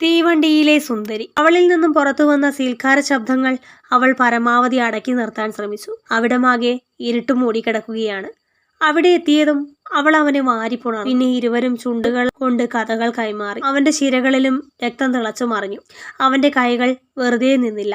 തീവണ്ടിയിലെ സുന്ദരി. അവളിൽ നിന്നും പുറത്തു വന്ന സീൽക്കാര ശബ്ദങ്ങൾ അവൾ പരമാവധി അടക്കി നിർത്താൻ ശ്രമിച്ചു. അവിടമാകെ ഇരുട്ട് മൂടിക്കിടക്കുകയാണ് അവിടെ എത്തിയതും അവൾ അവനെ വാരിപ്പുണർ പിന്നെ ഇരുവരും ചുണ്ടുകൾ കൊണ്ട് കഥകൾ കൈമാറി. അവന്റെ ശിരകളിലും രക്തം തിളച്ചു മറിഞ്ഞു. അവന്റെ കൈകൾ വെറുതെ നിന്നില്ല.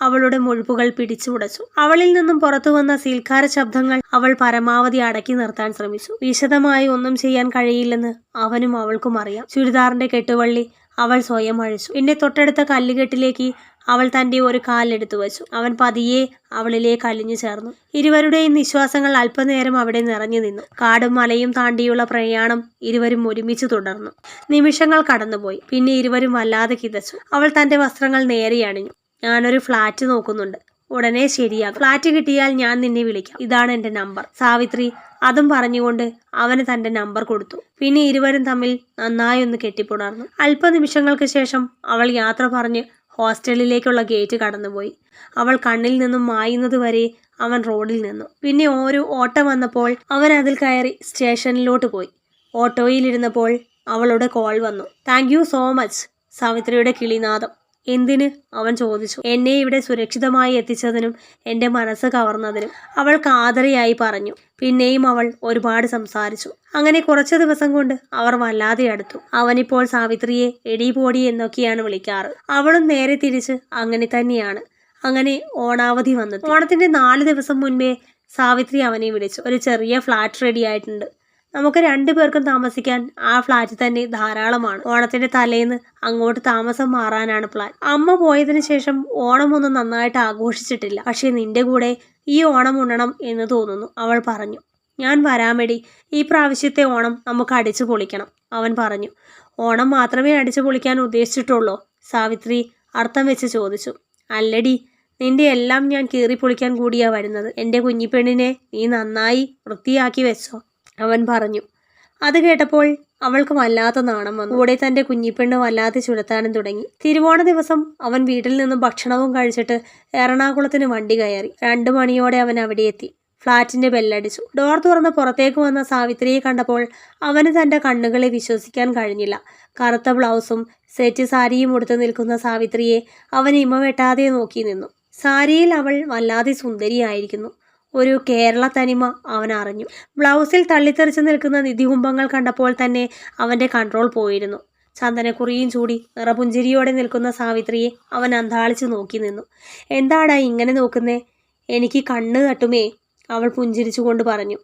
അവളുടെ മുഴുപ്പുകൾ പിടിച്ചുടച്ചു അവളിൽ നിന്നും പുറത്തു വന്ന സീൽക്കാര ശബ്ദങ്ങൾ അവൾ പരമാവധി അടക്കി നിർത്താൻ ശ്രമിച്ചു. വിശദമായി ഒന്നും ചെയ്യാൻ കഴിയില്ലെന്ന് അവനും അവൾക്കും അറിയാം. ചുരിദാറിന്റെ കെട്ടുവള്ളി അവൾ സ്വയം അഴിച്ചു. പിന്നെ തൊട്ടടുത്ത കല്ലുകെട്ടിലേക്ക് അവൾ തന്റെ ഒരു കാലെടുത്തു വച്ചു. അവൻ പതിയെ അവളിലേക്ക് അലിഞ്ഞു ചേർന്നു. ഇരുവരുടെയും നിശ്വാസങ്ങൾ അല്പനേരം അവിടെ നിറഞ്ഞു നിന്നു. കാടും മലയും താണ്ടിയുള്ള പ്രയാണം ഇരുവരും ഒരുമിച്ച് തുടർന്നു. നിമിഷങ്ങൾ കടന്നുപോയി. പിന്നെ ഇരുവരും വല്ലാതെ കിതച്ചു. അവൾ തന്റെ വസ്ത്രങ്ങൾ നേരെ അണിഞ്ഞു ഞാനൊരു ഫ്ലാറ്റ് നോക്കുന്നുണ്ട്. ഉടനെ ശരിയാകും ഫ്ലാറ്റ് കിട്ടിയാൽ ഞാൻ നിന്നെ വിളിക്കാം. ഇതാണ് എന്റെ നമ്പർ. സാവിത്രി അതും പറഞ്ഞുകൊണ്ട് അവന് തന്റെ നമ്പർ കൊടുത്തു. പിന്നെ ഇരുവരും തമ്മിൽ നന്നായി ഒന്ന് കെട്ടിപ്പുണർന്നു. അല്പനിമിഷങ്ങൾക്ക് ശേഷം അവൾ യാത്ര പറഞ്ഞ് ഹോസ്റ്റലിലേക്കുള്ള ഗേറ്റ് കടന്നുപോയി. അവൾ കണ്ണിൽ നിന്നും മായുന്നത് വരെ അവൻ റോഡിൽ നിന്നു. പിന്നെ ഓരോ ഓട്ടം വന്നപ്പോൾ അവൻ അതിൽ കയറി സ്റ്റേഷനിലോട്ട് പോയി. ഓട്ടോയിലിരുന്നപ്പോൾ അവളുടെ കോൾ വന്നു. താങ്ക് സോ മച്ച് സാവിത്രിയുടെ കിളിനാദം. എന്തിന്? അവൻ ചോദിച്ചു. എന്നെ ഇവിടെ സുരക്ഷിതമായി എത്തിച്ചതിനും എന്റെ മനസ്സ് കവർന്നതിനും അവൾ കാതറിയായി പറഞ്ഞു. പിന്നെയും അവൾ ഒരുപാട് സംസാരിച്ചു. അങ്ങനെ കുറച്ചു ദിവസം കൊണ്ട് അവർ വല്ലാതെ അടുത്തു. അവനിപ്പോൾ സാവിത്രിയെ എടി പോടി എന്നൊക്കെയാണ് വിളിക്കാറ്. അവളും നേരെ തിരിച്ച് അങ്ങനെ തന്നെയാണ്. അങ്ങനെ ഓണാവധി വന്നത്. ഓണത്തിന്റെ നാല് ദിവസം മുൻപേ സാവിത്രി അവനെ വിളിച്ചു. ഒരു ചെറിയ ഫ്ലാറ്റ് റെഡി ആയിട്ടുണ്ട്. നമുക്ക് രണ്ടു പേർക്കും താമസിക്കാൻ ആ ഫ്ലാറ്റ് തന്നെ ധാരാളമാണ്. ഓണത്തിന്റെ തലേന്ന് അങ്ങോട്ട് താമസം മാറാനാണ് പ്ലാൻ അമ്മ പോയതിനു ശേഷം ഓണം ഓണമൊന്നും നന്നായിട്ട് ആഘോഷിച്ചിട്ടില്ല. പക്ഷെ നിന്റെ കൂടെ ഈ ഓണം ഉണ്ണണം എന്ന് തോന്നുന്നു. അവൾ പറഞ്ഞു. ഞാൻ വരാമെടി. ഈ പ്രാവശ്യത്തെ ഓണം നമുക്ക് അടിച്ചു പൊളിക്കണം. അവൻ പറഞ്ഞു. ഓണം മാത്രമേ അടിച്ചു പൊളിക്കാൻ ഉദ്ദേശിച്ചിട്ടുള്ളൂ. സാവിത്രി അർത്ഥം വെച്ച് ചോദിച്ചു. അല്ലടി നിന്റെ എല്ലാം ഞാൻ കീറിപ്പൊളിക്കാൻ കൂടിയാ വരുന്നത്. എന്റെ കുഞ്ഞിപ്പെണ്ണിനെ നീ നന്നായി വൃത്തിയാക്കി വെച്ചോ. അവൻ പറഞ്ഞു. അത് കേട്ടപ്പോൾ അവൾക്ക് വല്ലാത്ത നാണം വന്നു. കൂടെ തന്റെ കുഞ്ഞിപ്പെണ്ണ് വല്ലാതെ ചുരത്താനും തുടങ്ങി. തിരുവോണ ദിവസം അവൻ വീട്ടിൽ നിന്നും ഭക്ഷണവും കഴിച്ചിട്ട് എറണാകുളത്തിന് വണ്ടി കയറി. രണ്ടു മണിയോടെ അവൻ അവിടെ എത്തി. ഫ്ളാറ്റിന്റെ ബെല്ലടിച്ചു. ഡോർ തുറന്ന് പുറത്തേക്ക് വന്ന സാവിത്രിയെ കണ്ടപ്പോൾ അവന് തന്റെ കണ്ണുകളെ വിശ്വസിക്കാൻ കഴിഞ്ഞില്ല. കറുത്ത ബ്ലൗസും സെറ്റ് സാരിയും ഉടുത്തു നിൽക്കുന്ന സാവിത്രിയെ അവൻ ഇമ വെട്ടാതെ നോക്കി നിന്നു. സാരിയിൽ അവൾ വല്ലാതെ സുന്ദരിയായിരിക്കുന്നു. ഒരു കേരള തനിമ അവൻ അറിഞ്ഞു. ബ്ലൗസിൽ തള്ളിത്തെറിച്ച് നിൽക്കുന്ന നിധികുംഭങ്ങൾ കണ്ടപ്പോൾ തന്നെ അവന്റെ കൺട്രോൾ പോയിരുന്നു. ചന്ദനക്കുറിയും ചൂടി നിറപുഞ്ചിരിയോടെ നിൽക്കുന്ന സാവിത്രിയെ അവൻ അന്താളിച്ച് നോക്കി നിന്നു. എന്താടാ ഇങ്ങനെ നോക്കുന്നേ? എനിക്ക് കണ്ണ് തട്ടുമേ? അവൾ പുഞ്ചിരിച്ചുകൊണ്ട് പറഞ്ഞു.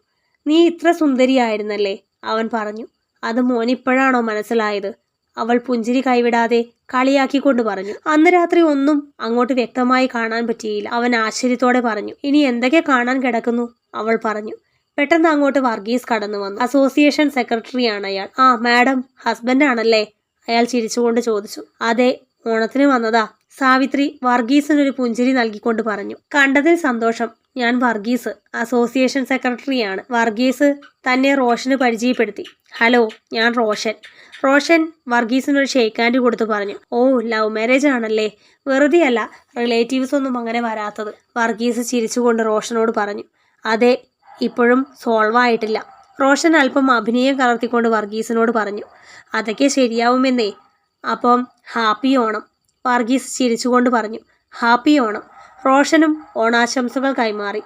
നീ ഇത്ര സുന്ദരിയായിരുന്നല്ലേ? അവൻ പറഞ്ഞു. അത് മോനിപ്പോഴാണോ മനസ്സിലായത്? അവൾ പുഞ്ചിരി കൈവിടാതെ കളിയാക്കിക്കൊണ്ട് പറഞ്ഞു. അന്ന് രാത്രി ഒന്നും അങ്ങോട്ട് വ്യക്തമായി കാണാൻ പറ്റിയില്ല. അവൻ ആശ്ചര്യത്തോടെ പറഞ്ഞു ഇനി എന്തൊക്കെ കാണാൻ കിടക്കുന്നു? അവൾ പറഞ്ഞു പെട്ടെന്ന് അങ്ങോട്ട് വർഗീസ് കടന്നു വന്നു. അസോസിയേഷൻ സെക്രട്ടറിയാണ് അയാൾ. ആ മാഡം ഹസ്ബൻഡ് ആണല്ലേ? അയാൾ ചിരിച്ചുകൊണ്ട് ചോദിച്ചു. അതെ ഓണത്തിന് വന്നതാ. സാവിത്രി വർഗീസിനൊരു പുഞ്ചിരി നൽകിക്കൊണ്ട് പറഞ്ഞു കണ്ടതിൽ സന്തോഷം. ഞാൻ വർഗീസ് അസോസിയേഷൻ സെക്രട്ടറിയാണ് വർഗീസ് തന്നെ റോഷന് പരിചയപ്പെടുത്തി. ഹലോ ഞാൻ റോഷൻ. റോഷൻ വർഗീസിനൊരു ഷേക്ക് ഹാൻഡ് കൊടുത്തു പറഞ്ഞു. ഓ ലവ് മാരേജ് ആണല്ലേ? വെറുതെ അല്ല റിലേറ്റീവ്സ് ഒന്നും അങ്ങനെ വരാത്തത്. വർഗീസ് ചിരിച്ചുകൊണ്ട് റോഷനോട് പറഞ്ഞു. അതെ ഇപ്പോഴും സോൾവ് ആയിട്ടില്ല. റോഷൻ അല്പം അഭിനയം കലർത്തിക്കൊണ്ട് വർഗീസിനോട് പറഞ്ഞു. അതൊക്കെ ശരിയാവുമെന്നേ. അപ്പം ഹാപ്പി ഓണം. വർഗീസ് ചിരിച്ചുകൊണ്ട് പറഞ്ഞു. ഹാപ്പി ഓണം. റോഷനും ഓണാശംസകൾ കൈമാറി.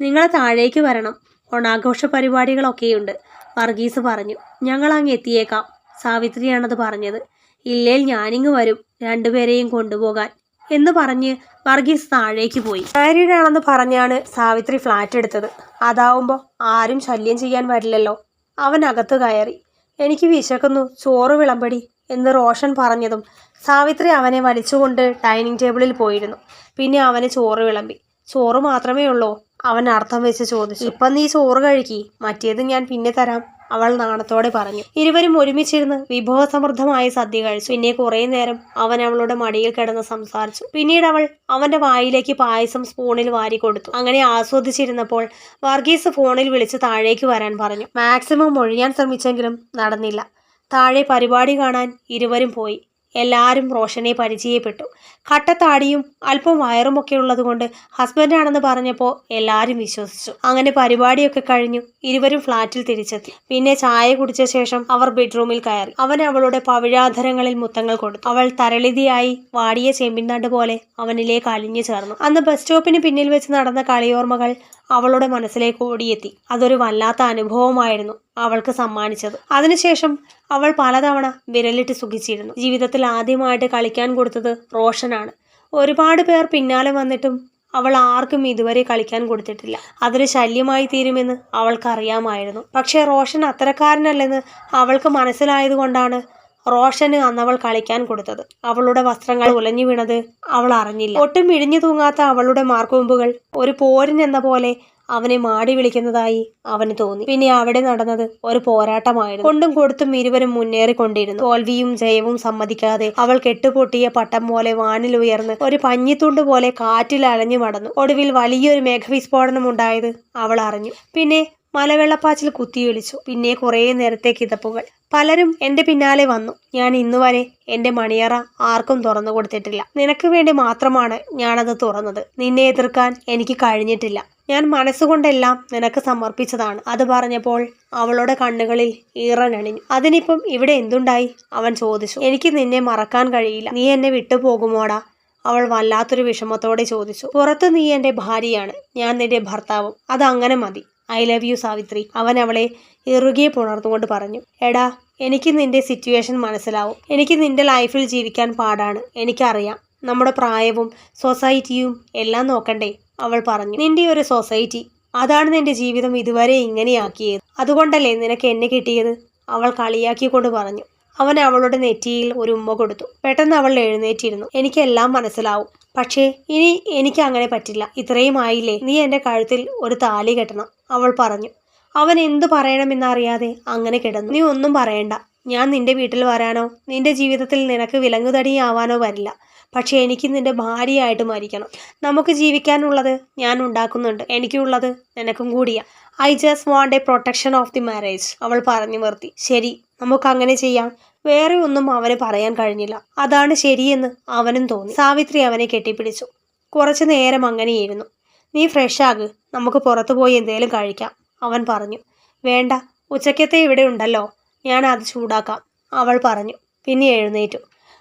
നിങ്ങൾ താഴേക്ക് വരണം. ഓണാഘോഷ പരിപാടികളൊക്കെയുണ്ട് വർഗീസ് പറഞ്ഞു. ഞങ്ങൾ അങ്ങ് എത്തിയേക്കാം സാവിത്രിയാണത് പറഞ്ഞത്. ഇല്ലേൽ ഞാനിങ്ങ് വരും രണ്ടുപേരെയും കൊണ്ടുപോകാൻ എന്ന് പറഞ്ഞ് വർഗീസ് താഴേക്ക് പോയി. ആര്യനാണെന്ന് പറഞ്ഞാണ് സാവിത്രി ഫ്ലാറ്റ് എടുത്തത്. അതാവുമ്പോൾ ആരും ശല്യം ചെയ്യാൻ വരില്ലല്ലോ. അവൻ അകത്ത് കയറി. എനിക്ക് വിശക്കുന്നു. ചോറ് വിളമ്പടി എന്ന് റോഷൻ പറഞ്ഞതും സാവിത്രി അവനെ വലിച്ചുകൊണ്ട് ഡൈനിങ് ടേബിളിൽ പോയിരുന്നു. പിന്നെ അവന് ചോറ് വിളമ്പി. ചോറ് മാത്രമേ ഉള്ളൂ അവൻ അർത്ഥം വെച്ച് ചോദിച്ചു. ഇപ്പം നീ ചോറ് കഴിക്കി മറ്റേത് ഞാൻ പിന്നെ തരാം അവൾ നാണത്തോടെ പറഞ്ഞു. ഇരുവരും ഒരുമിച്ചിരുന്ന് വിഭവസമൃദ്ധമായ സദ്യ കഴിച്ചു. പിന്നെ കുറേ നേരം അവൻ അവളുടെ മടിയിൽ കിടന്ന് സംസാരിച്ചു. പിന്നീട് അവൾ അവന്റെ വായിലേക്ക് പായസം സ്പൂണിൽ വാരി കൊടുത്തു. അങ്ങനെ ആസ്വദിച്ചിരുന്നപ്പോൾ വർഗീസ് ഫോണിൽ വിളിച്ച് താഴേക്ക് വരാൻ പറഞ്ഞു. മാക്സിമം ഒഴിയാൻ ശ്രമിച്ചെങ്കിലും നടന്നില്ല. താഴെ പരിപാടി കാണാൻ ഇരുവരും പോയി. എല്ലാവരും റോഷനെ പരിചയപ്പെട്ടു. കട്ടത്താടിയും അല്പം വയറുമൊക്കെ ഉള്ളതുകൊണ്ട് ഹസ്ബൻഡാണെന്ന് പറഞ്ഞപ്പോൾ എല്ലാവരും വിശ്വസിച്ചു. അങ്ങനെ പരിപാടിയൊക്കെ കഴിഞ്ഞു ഇരുവരും ഫ്ലാറ്റിൽ തിരിച്ചെത്തി. പിന്നെ ചായ കുടിച്ച ശേഷം അവർ ബെഡ്റൂമിൽ കയറി. അവൻ അവളുടെ പവിഴാധരങ്ങളിൽ മുത്തങ്ങൾ കൊടുത്തു. അവൾ തരളിതിയായി വാടിയ ചെമ്പിൻതണ്ട് പോലെ അവനിലേക്ക് അലിഞ്ഞു ചേർന്നു. അന്ന് ബസ് സ്റ്റോപ്പിന് പിന്നിൽ വെച്ച് നടന്ന കളിയോർമ്മകൾ അവളുടെ മനസ്സിലേക്ക് ഓടിയെത്തി. അതൊരു വല്ലാത്ത അനുഭവമായിരുന്നു. അവൾക്ക് സമ്മാനിച്ചത്. അതിനുശേഷം അവൾ പലതവണ വിരലിട്ട് സുഖിച്ചിരുന്നു. ജീവിതത്തിൽ ആദ്യമായിട്ട് കളിക്കാൻ കൊടുത്തത് റോഷനാണ്. ഒരുപാട് പേർ പിന്നാലെ വന്നിട്ടും അവൾ ആർക്കും ഇതുവരെ കളിക്കാൻ കൊടുത്തിട്ടില്ല. അതൊരു ശല്യമായി തീരുമെന്ന് അവൾക്കറിയാമായിരുന്നു പക്ഷേ റോഷൻ അത്തരക്കാരനല്ലെന്ന് അവൾക്ക് മനസ്സിലായതുകൊണ്ടാണ് റോഷന് അന്നവൾ കളിക്കാൻ കൊടുത്തത്. അവളുടെ വസ്ത്രങ്ങൾ ഉലഞ്ഞു വീണത് അവൾ അറിഞ്ഞില്ല. ഒട്ടും ഇഴിഞ്ഞു തൂങ്ങാത്ത അവളുടെ മാർക്കൊമ്പുകൾ ഒരു പോരിൻ എന്ന പോലെ അവനെ മാടി വിളിക്കുന്നതായി അവന് തോന്നി. പിന്നെ അവിടെ നടന്നത് ഒരു പോരാട്ടമായിരുന്നു. കൊണ്ടും കൊടുത്തും ഇരുവരും മുന്നേറിക്കൊണ്ടിരുന്നു. തോൽവിയും ജയവും സമ്മതിക്കാതെ അവൾ കെട്ടുപൊട്ടിയ പട്ടം പോലെ വാനിൽ ഉയർന്ന് ഒരു പഞ്ഞിത്തുണ്ട് പോലെ കാറ്റിൽ അലഞ്ഞു മടന്നു ഒടുവിൽ വലിയൊരു മേഘവിസ്ഫോടനം ഉണ്ടായത് അവൾ അറിഞ്ഞു. പിന്നെ മലവെള്ളപ്പാച്ചിൽ കുത്തിയൊലിച്ചു പിന്നെ കുറേ നേരത്തെ കിതപ്പുകൾ പലരും എന്റെ പിന്നാലെ വന്നു. ഞാൻ ഇന്നുവരെ എന്റെ മണിയറ ആർക്കും തുറന്നു കൊടുത്തിട്ടില്ല. നിനക്ക് വേണ്ടി മാത്രമാണ് ഞാനത് തുറന്നത്. നിന്നെ എതിർക്കാൻ എനിക്ക് കഴിഞ്ഞിട്ടില്ല. ഞാൻ മനസ്സുകൊണ്ടെല്ലാം നിനക്ക് സമർപ്പിച്ചതാണ്. അത് പറഞ്ഞപ്പോൾ അവളുടെ കണ്ണുകളിൽ ഈറനണിഞ്ഞു അതിനിപ്പം ഇവിടെ എന്തുണ്ടായി? അവൻ ചോദിച്ചു. എനിക്ക് നിന്നെ മറക്കാൻ കഴിയില്ല. നീ എന്നെ വിട്ടുപോകുമോടാ? അവൾ വല്ലാത്തൊരു വിഷമത്തോടെ ചോദിച്ചു. പുറത്ത് നീ എന്റെ ഭാര്യയാണ്. ഞാൻ നിന്റെ ഭർത്താവും. അതങ്ങനെ മതി. I love you Savitri. അവൻ അവളെ ഇറുകിയെ പുണർന്നുകൊണ്ട് പറഞ്ഞു. എടാ എനിക്ക് നിന്റെ സിറ്റുവേഷൻ മനസ്സിലാവും. എനിക്ക് നിന്റെ ലൈഫിൽ ജീവിക്കാൻ പാടാണ്. എനിക്കറിയാം. നമ്മുടെ പ്രായവും സൊസൈറ്റിയും എല്ലാം നോക്കണ്ടേ? അവൾ പറഞ്ഞു. നിന്റെ ഒരു സൊസൈറ്റി അതാണ് നിന്റെ ജീവിതം ഇതുവരെ ഇങ്ങനെയാക്കിയത്. അതുകൊണ്ടല്ലേ നിനക്ക് എന്നെ കിട്ടിയത്? അവൾ കളിയാക്കിക്കൊണ്ട് പറഞ്ഞു. അവൻ അവളുടെ നെറ്റിയിൽ ഒരു ഉമ്മ കൊടുത്തു. പെട്ടെന്ന് അവൾ എഴുന്നേറ്റിരുന്നു. എനിക്കെല്ലാം മനസ്സിലാവും. പക്ഷേ ഇനി എനിക്ക് അങ്ങനെ പറ്റില്ല. ഇത്രയും ആയില്ലേ? നീ എന്റെ കഴുത്തിൽ ഒരു താലി കെട്ടണം അവൾ പറഞ്ഞു. അവൻ എന്തു പറയണമെന്നറിയാതെ അങ്ങനെ കിടന്നു. നീ ഒന്നും പറയണ്ട. ഞാൻ നിന്റെ വീട്ടിൽ വരാനോ നിന്റെ ജീവിതത്തിൽ നിനക്ക് വിലങ്ങുതടിയാവാനോ വരില്ല. പക്ഷേ എനിക്ക് നിന്റെ ഭാര്യയായിട്ട് മരിക്കണം. നമുക്ക് ജീവിക്കാനുള്ളത് ഞാൻ ഉണ്ടാക്കുന്നുണ്ട്. എനിക്കുള്ളത് നിനക്കും കൂടിയാ. I just want a protection of the marriage അവൾ പറഞ്ഞു നിർത്തി. ശരി നമുക്ക് അങ്ങനെ ചെയ്യാം. വേറെ ഒന്നും അവന് പറയാൻ കഴിഞ്ഞില്ല. അതാണ് ശരിയെന്ന് അവനും തോന്നി. സാവിത്രി അവനെ കെട്ടിപ്പിടിച്ചു. കുറച്ചു നേരം അങ്ങനെയിരുന്നു. നീ ഫ്രഷ് ആക്. നമുക്ക് പുറത്തു പോയി എന്തേലും കഴിക്കാം അവൻ പറഞ്ഞു. വേണ്ട. ഉച്ചക്കത്തെ ഇവിടെ ഉണ്ടല്ലോ. ഞാൻ അത് ചൂടാക്കാം അവൾ പറഞ്ഞു. പിന്നെ എഴുന്നേറ്റു.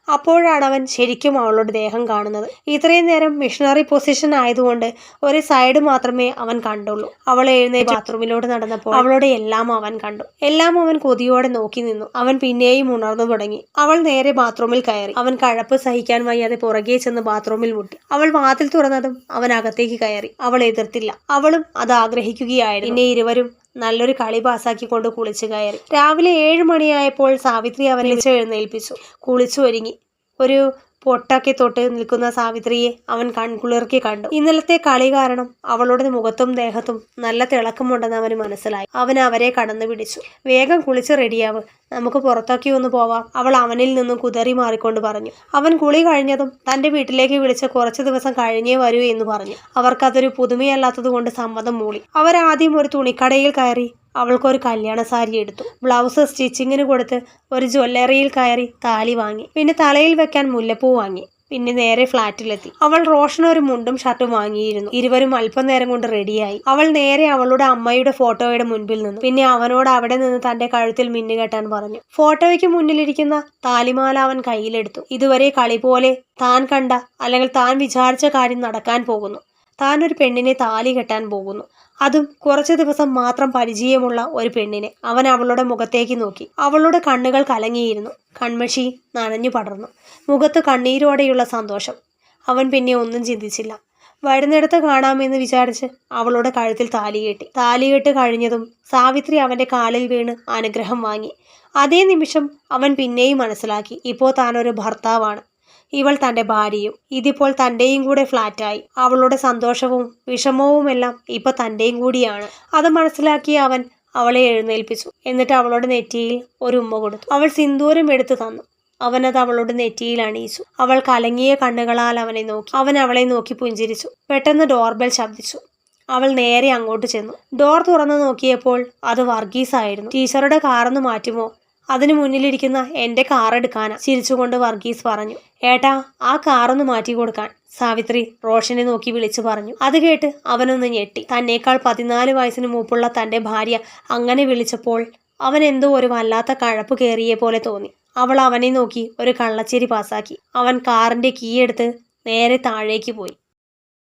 അപ്പോഴാണ് അവൻ ശരിക്കും അവളുടെ ദേഹം കാണുന്നത്. ഇത്രയും നേരം മിഷണറി പൊസിഷൻ ആയതുകൊണ്ട് ഒരു സൈഡ് മാത്രമേ അവൻ കണ്ടുള്ളൂ. അവൾ എഴുന്നേറ്റ് ബാത്റൂമിലോട്ട് നടന്നപ്പോൾ അവളുടെ എല്ലാം അവൻ കണ്ടു. എല്ലാം അവൻ കൊതിയോടെ നോക്കി നിന്നു. അവൻ പിന്നെയും ഉണർന്നു തുടങ്ങി. അവൾ നേരെ ബാത്റൂമിൽ കയറി. അവൻ കഴപ്പ് സഹിക്കാൻ വയ്യാതെ പുറകെ ചെന്ന് ബാത്റൂമിൽ മുട്ടി. അവൾ വാതിൽ തുറന്നതും അവൻ അകത്തേക്ക് കയറി. അവൾ എതിർത്തില്ല. അവളും അത് ആഗ്രഹിക്കുകയായിരുന്നു. പിന്നെ ഇരുവരും നല്ലൊരു കളി പാസാക്കിക്കൊണ്ട് കുളിച്ചു കയറി. രാവിലെ ഏഴ് മണിയായപ്പോൾ സാവിത്രി അവനെ വിളിച്ച് എഴുന്നേൽപ്പിച്ചു. കുളിച്ചു ഒരുങ്ങി. ഒരു പൊട്ടൊക്കെ തൊട്ട് നിൽക്കുന്ന സാവിത്രിയെ അവൻ കൺകുളിർക്കി കണ്ടു. ഇന്നലത്തെ കളി കാരണം അവളുടെ മുഖത്തും ദേഹത്തും നല്ല തിളക്കമുണ്ടെന്ന് അവന് മനസ്സിലായി. അവൻ അവരെ കടന്നു പിടിച്ചു. വേഗം കുളിച്ച് റെഡിയാവ്. നമുക്ക് പുറത്തൊക്കെ ഒന്ന് പോവാം. അവൾ അവനിൽ നിന്നും കുതറി മാറിക്കൊണ്ട് പറഞ്ഞു. അവൻ കുളി കഴിഞ്ഞതും തന്റെ വീട്ടിലേക്ക് വിളിച്ച് കുറച്ച് ദിവസം കഴിഞ്ഞേ വരൂ എന്ന് പറഞ്ഞു. അവർക്കതൊരു പുതുമയല്ലാത്തത് കൊണ്ട് സമ്മതം മൂളി. അവരാദ്യം ഒരു തുണിക്കടയിൽ കയറി അവൾക്കൊരു കല്യാണ സാരി എടുത്തു. ബ്ലൗസ് സ്റ്റിച്ചിങ്ങിന് കൊടുത്ത് ഒരു ജ്വല്ലറിയിൽ കയറി താലി വാങ്ങി. പിന്നെ തലയിൽ വെക്കാൻ മുല്ലപ്പൂ വാങ്ങി. പിന്നെ നേരെ ഫ്ളാറ്റിലെത്തി അവൾ റോഷൻ ഒരു മുണ്ടും ഷർട്ടും വാങ്ങിയിരുന്നു. ഇരുവരും അല്പനേരം കൊണ്ട് റെഡിയായി. അവൾ നേരെ അവളുടെ അമ്മയുടെ ഫോട്ടോയുടെ മുൻപിൽ നിന്നു. പിന്നെ അവനോട് അവിടെ നിന്ന് തന്റെ കഴുത്തിൽ മിന്നുകെട്ടാൻ പറഞ്ഞു. ഫോട്ടോയ്ക്ക് മുന്നിലിരിക്കുന്ന താലിമാല അവൻ കയ്യിലെടുത്തു. ഇതുവരെ കളി പോലെ താൻ കണ്ട അല്ലെങ്കിൽ താൻ വിചാരിച്ച കാര്യം നടക്കാൻ പോകുന്നു. താൻ ഒരു പെണ്ണിനെ താലി കെട്ടാൻ പോകുന്നു. അതും കുറച്ചു ദിവസം മാത്രം പരിചയമുള്ള ഒരു പെണ്ണിനെ അവൻ അവളുടെ മുഖത്തേക്ക് നോക്കി. അവളുടെ കണ്ണുകൾ കലങ്ങിയിരുന്നു. കൺമഷി നനഞ്ഞു പടർന്നു. മുഖത്ത് കണ്ണീരോടെയുള്ള സന്തോഷം. അവൻ പിന്നെ ഒന്നും ചിന്തിച്ചില്ല. വരുന്നിടത്ത് കാണാമെന്ന് വിചാരിച്ച് അവളുടെ കഴുത്തിൽ താലി കെട്ടി. താലി കെട്ട് കഴിഞ്ഞതും സാവിത്രി അവന്റെ കാലിൽ വീണ് അനുഗ്രഹം വാങ്ങി. അതേ നിമിഷം അവൻ പിന്നെയും മനസ്സിലാക്കി. ഇപ്പോൾ താനൊരു ഭർത്താവാണ്. ഇവൾ തന്റെ ഭാര്യയും ഇതിപ്പോൾ തന്റെയും കൂടെ ഫ്ലാറ്റായി. അവളുടെ സന്തോഷവും വിഷമവും എല്ലാം ഇപ്പൊ തന്റെയും കൂടിയാണ്. അത് മനസ്സിലാക്കി അവൻ അവളെ എഴുന്നേൽപ്പിച്ചു. എന്നിട്ട് അവളുടെ നെറ്റിയിൽ ഒരു ഉമ്മ കൊടുത്തു. അവൾ സിന്ദൂരം എടുത്തു തന്നു. അവനത് അവളുടെ നെറ്റിയിൽ അണിയിച്ചു. അവൾ കലങ്ങിയ കണ്ണുകളാൽ അവനെ നോക്കി. അവൻ അവളെ നോക്കി പുഞ്ചിരിച്ചു. പെട്ടെന്ന് ഡോർബെൽ ശബ്ദിച്ചു. അവൾ നേരെ അങ്ങോട്ട് ചെന്നു. ഡോർ തുറന്നു നോക്കിയപ്പോൾ അത് വർഗീസ് ആയിരുന്നു ടീച്ചറുടെ കാറൊന്ന് മാറ്റുമോ? അതിനു മുന്നിലിരിക്കുന്ന എന്റെ കാർ എടുക്കാനാ ചിരിച്ചുകൊണ്ട് വർഗീസ് പറഞ്ഞു. ഏട്ടാ ആ കാറൊന്ന് മാറ്റി കൊടുക്കാൻ സാവിത്രി റോഷനെ നോക്കി വിളിച്ചു പറഞ്ഞു. അത് കേട്ട് അവനൊന്ന് ഞെട്ടി. തന്നേക്കാൾ പതിനാല് വയസ്സിന് മൂപ്പുള്ള തന്റെ ഭാര്യ അങ്ങനെ വിളിച്ചപ്പോൾ അവൻ എന്തോ ഒരു വല്ലാത്ത കഴപ്പ് കയറിയ പോലെ തോന്നി. അവൾ അവനെ നോക്കി ഒരു കള്ളച്ചേരി പാസാക്കി അവൻ കാറിന്റെ കീ എടുത്ത് നേരെ താഴേക്ക് പോയി.